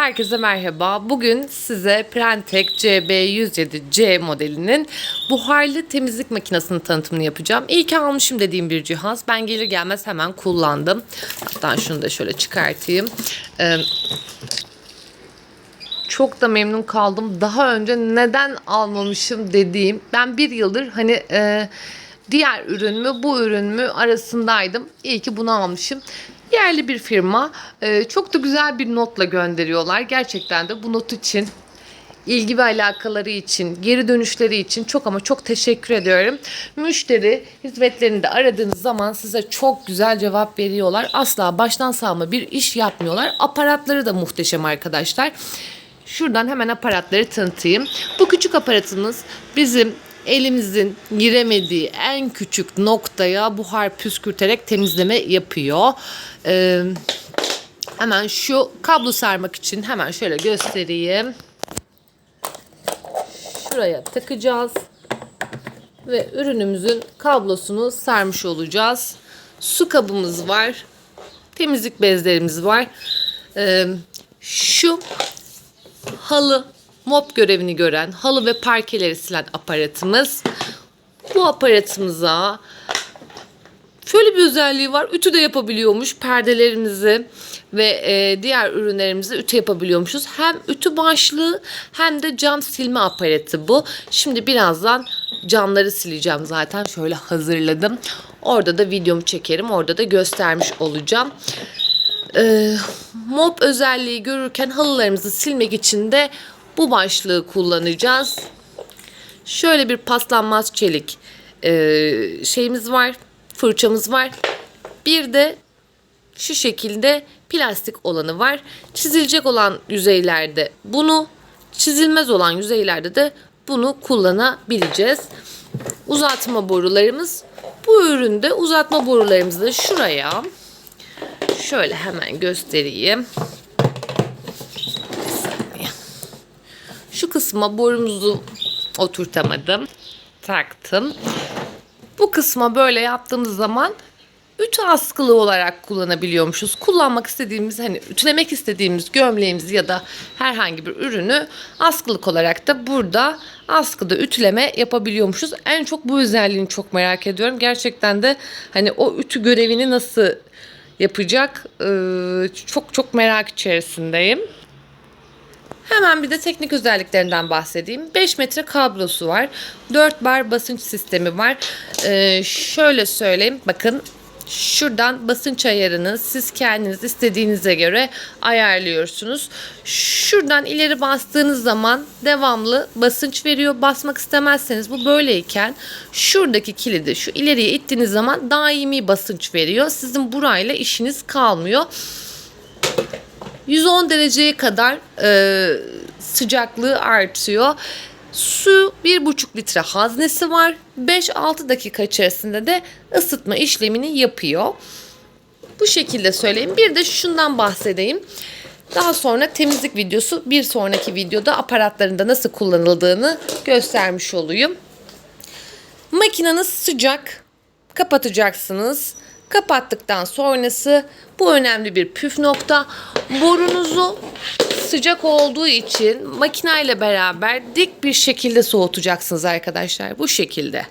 Herkese merhaba. Bugün size Prentek CB107C modelinin buharlı temizlik makinesinin tanıtımını yapacağım. İyi ki almışım dediğim bir cihaz. Ben gelir gelmez hemen kullandım. Hatta şunu da şöyle çıkartayım. Ee, çok da memnun kaldım. Daha önce neden almamışım dediğim. Ben bir yıldır hani e, diğer ürün mü bu ürün mü arasındaydım. İyi ki bunu almışım. Yerli bir firma. E, çok da güzel bir notla gönderiyorlar. Gerçekten de bu not için ilgi ve alakaları için, geri dönüşleri için çok ama çok teşekkür ediyorum. Müşteri hizmetlerinde aradığınız zaman size çok güzel cevap veriyorlar. Asla baştan sağma bir iş yapmıyorlar. Aparatları da muhteşem arkadaşlar. Şuradan hemen aparatları tanıtayım. Bu küçük aparatımız bizim elimizin giremediği en küçük noktaya buhar püskürterek temizleme yapıyor. Ee, hemen şu kablo sarmak için hemen şöyle göstereyim. Şuraya takacağız. Ve ürünümüzün kablosunu sarmış olacağız. Su kabımız var. Temizlik bezlerimiz var. Ee, şu halı mop görevini gören halı ve parkeleri silen aparatımız. Bu aparatımıza şöyle bir özelliği var. Ütü de yapabiliyormuş. Perdelerimizi ve e, diğer ürünlerimizi ütü yapabiliyormuşuz. Hem ütü başlığı hem de cam silme aparatı bu. Şimdi birazdan camları sileceğim zaten. Şöyle hazırladım. Orada da videomu çekerim. Orada da göstermiş olacağım. Ee, mop özelliği görürken halılarımızı silmek için de bu başlığı kullanacağız. Şöyle bir paslanmaz çelik e, şeyimiz var. Fırçamız var. Bir de şu şekilde plastik olanı var. Çizilecek olan yüzeylerde bunu, çizilmez olan yüzeylerde de bunu kullanabileceğiz. Uzatma borularımız. Bu üründe uzatma borularımızı da şuraya şöyle hemen göstereyim. Bir saniye. Şu kısma borumuzu oturtamadım. Taktım. Bu kısma böyle yaptığımız zaman ütü askılı olarak kullanabiliyormuşuz. Kullanmak istediğimiz hani ütülemek istediğimiz gömleğimizi ya da herhangi bir ürünü askılık olarak da burada askıda ütüleme yapabiliyormuşuz. En çok bu özelliğini çok merak ediyorum. Gerçekten de hani o ütü görevini nasıl yapacak çok çok merak içerisindeyim. Hemen bir de teknik özelliklerinden bahsedeyim. 5 metre kablosu var. 4 bar basınç sistemi var. Ee, şöyle söyleyeyim. Bakın şuradan basınç ayarını siz kendiniz istediğinize göre ayarlıyorsunuz. Şuradan ileri bastığınız zaman devamlı basınç veriyor. Basmak istemezseniz bu böyleyken şuradaki kilidi şu ileriye ittiğiniz zaman daimi basınç veriyor. Sizin burayla işiniz kalmıyor. 110 dereceye kadar e, sıcaklığı artıyor. Su 1,5 litre haznesi var. 5-6 dakika içerisinde de ısıtma işlemini yapıyor. Bu şekilde söyleyeyim. Bir de şundan bahsedeyim. Daha sonra temizlik videosu bir sonraki videoda aparatlarında nasıl kullanıldığını göstermiş olayım. Makineniz sıcak. Kapatacaksınız. Kapattıktan sonrası bu önemli bir püf nokta. Borunuzu sıcak olduğu için makineyle beraber dik bir şekilde soğutacaksınız arkadaşlar. Bu şekilde.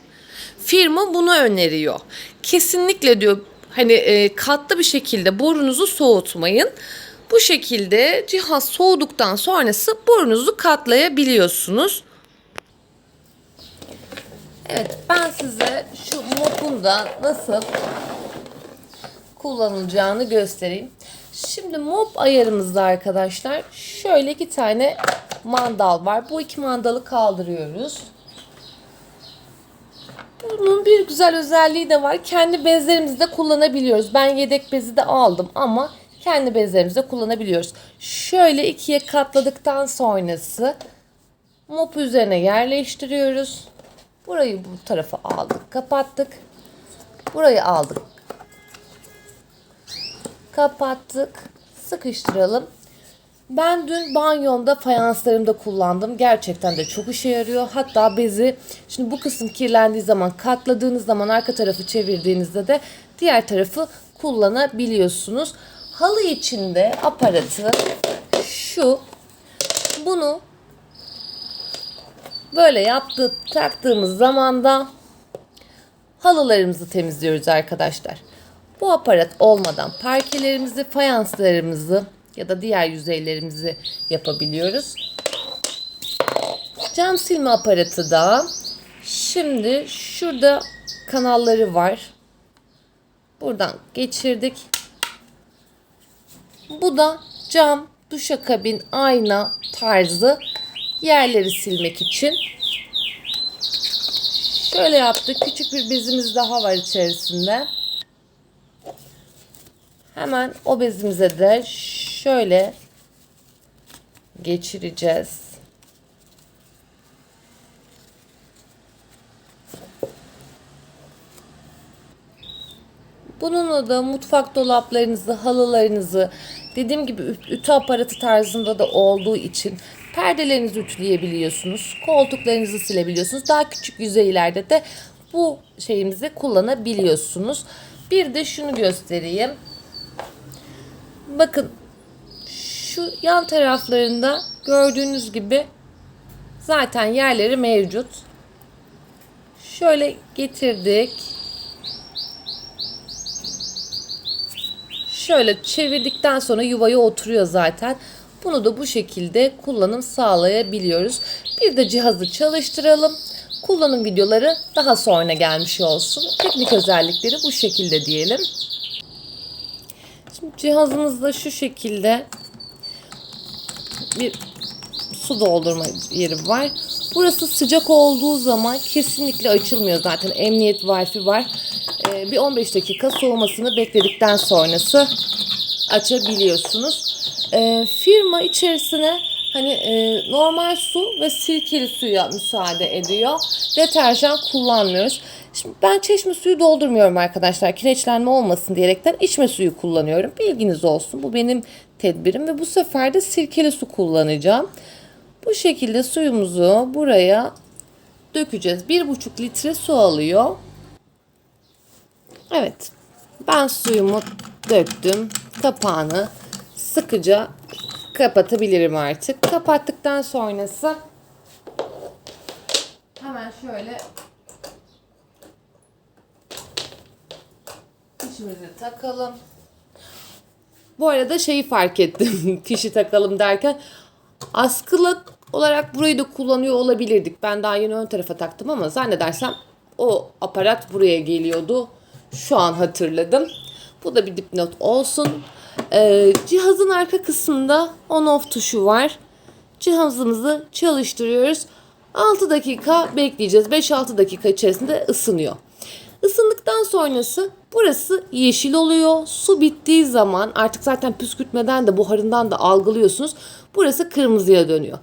Firma bunu öneriyor. Kesinlikle diyor hani e, katlı bir şekilde borunuzu soğutmayın. Bu şekilde cihaz soğuduktan sonrası borunuzu katlayabiliyorsunuz. Evet ben size şu mopun da nasıl kullanılacağını göstereyim. Şimdi mop ayarımızda arkadaşlar şöyle iki tane mandal var. Bu iki mandalı kaldırıyoruz. Bunun bir güzel özelliği de var. Kendi bezlerimizi de kullanabiliyoruz. Ben yedek bezi de aldım ama kendi bezlerimizi de kullanabiliyoruz. Şöyle ikiye katladıktan sonrası mop üzerine yerleştiriyoruz. Burayı bu tarafa aldık, kapattık. Burayı aldık, kapattık. Sıkıştıralım. Ben dün banyomda fayanslarımda kullandım. Gerçekten de çok işe yarıyor. Hatta bezi şimdi bu kısım kirlendiği zaman katladığınız zaman arka tarafı çevirdiğinizde de diğer tarafı kullanabiliyorsunuz. Halı içinde aparatı şu. Bunu böyle yaptığı taktığımız zaman da halılarımızı temizliyoruz arkadaşlar. Bu aparat olmadan parkelerimizi, fayanslarımızı ya da diğer yüzeylerimizi yapabiliyoruz. Cam silme aparatı da şimdi şurada kanalları var. Buradan geçirdik. Bu da cam, duşakabin, ayna tarzı yerleri silmek için. Şöyle yaptık. Küçük bir bezimiz daha var içerisinde. Hemen o bezimize de şöyle geçireceğiz. Bununla da mutfak dolaplarınızı, halılarınızı, dediğim gibi ütü aparatı tarzında da olduğu için perdelerinizi ütüleyebiliyorsunuz. Koltuklarınızı silebiliyorsunuz. Daha küçük yüzeylerde de bu şeyimizi kullanabiliyorsunuz. Bir de şunu göstereyim. Bakın şu yan taraflarında gördüğünüz gibi zaten yerleri mevcut. Şöyle getirdik. Şöyle çevirdikten sonra yuvaya oturuyor zaten. Bunu da bu şekilde kullanım sağlayabiliyoruz. Bir de cihazı çalıştıralım. Kullanım videoları daha sonra gelmiş olsun. Teknik özellikleri bu şekilde diyelim. Şimdi cihazımızda şu şekilde bir su doldurma yeri var. Burası sıcak olduğu zaman kesinlikle açılmıyor zaten. Emniyet wifi var. Ee, bir 15 dakika soğumasını bekledikten sonrası açabiliyorsunuz. Ee, firma içerisine hani e, normal su ve sirkeli suya müsaade ediyor. Deterjan kullanmıyoruz. Şimdi ben çeşme suyu doldurmuyorum arkadaşlar. Kireçlenme olmasın diyerekten içme suyu kullanıyorum. Bilginiz olsun. Bu benim tedbirim ve bu sefer de sirkeli su kullanacağım. Bu şekilde suyumuzu buraya dökeceğiz. 1,5 litre su alıyor. Evet. Ben suyumu döktüm. Kapağını sıkıca kapatabilirim artık. Kapattıktan sonrası hemen şöyle fişimizi takalım. Bu arada şeyi fark ettim. Fişi takalım derken askılı olarak burayı da kullanıyor olabilirdik. Ben daha yeni ön tarafa taktım ama zannedersem o aparat buraya geliyordu. Şu an hatırladım. Bu da bir dipnot olsun. Ee, cihazın arka kısmında on off tuşu var. Cihazımızı çalıştırıyoruz. 6 dakika bekleyeceğiz. 5-6 dakika içerisinde ısınıyor. Isındıktan sonrası burası yeşil oluyor. Su bittiği zaman artık zaten püskürtmeden de buharından da algılıyorsunuz. Burası kırmızıya dönüyor.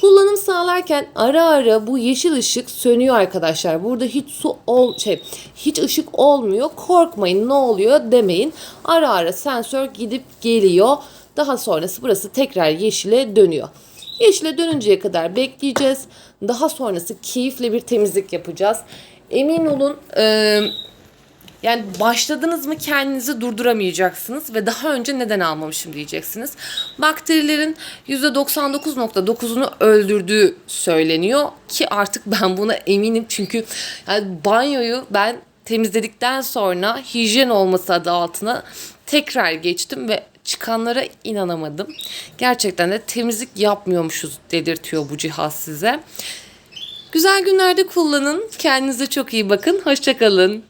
Kullanım sağlarken ara ara bu yeşil ışık sönüyor arkadaşlar. Burada hiç su ol şey hiç ışık olmuyor. Korkmayın ne oluyor demeyin. Ara ara sensör gidip geliyor. Daha sonrası burası tekrar yeşile dönüyor. Yeşile dönünceye kadar bekleyeceğiz. Daha sonrası keyifle bir temizlik yapacağız. Emin olun e, yani başladınız mı kendinizi durduramayacaksınız ve daha önce neden almamışım diyeceksiniz. Bakterilerin %99.9'unu öldürdüğü söyleniyor ki artık ben buna eminim çünkü yani banyoyu ben temizledikten sonra hijyen olması adı altına tekrar geçtim ve çıkanlara inanamadım. Gerçekten de temizlik yapmıyormuşuz dedirtiyor bu cihaz size. Güzel günlerde kullanın. Kendinize çok iyi bakın. Hoşçakalın.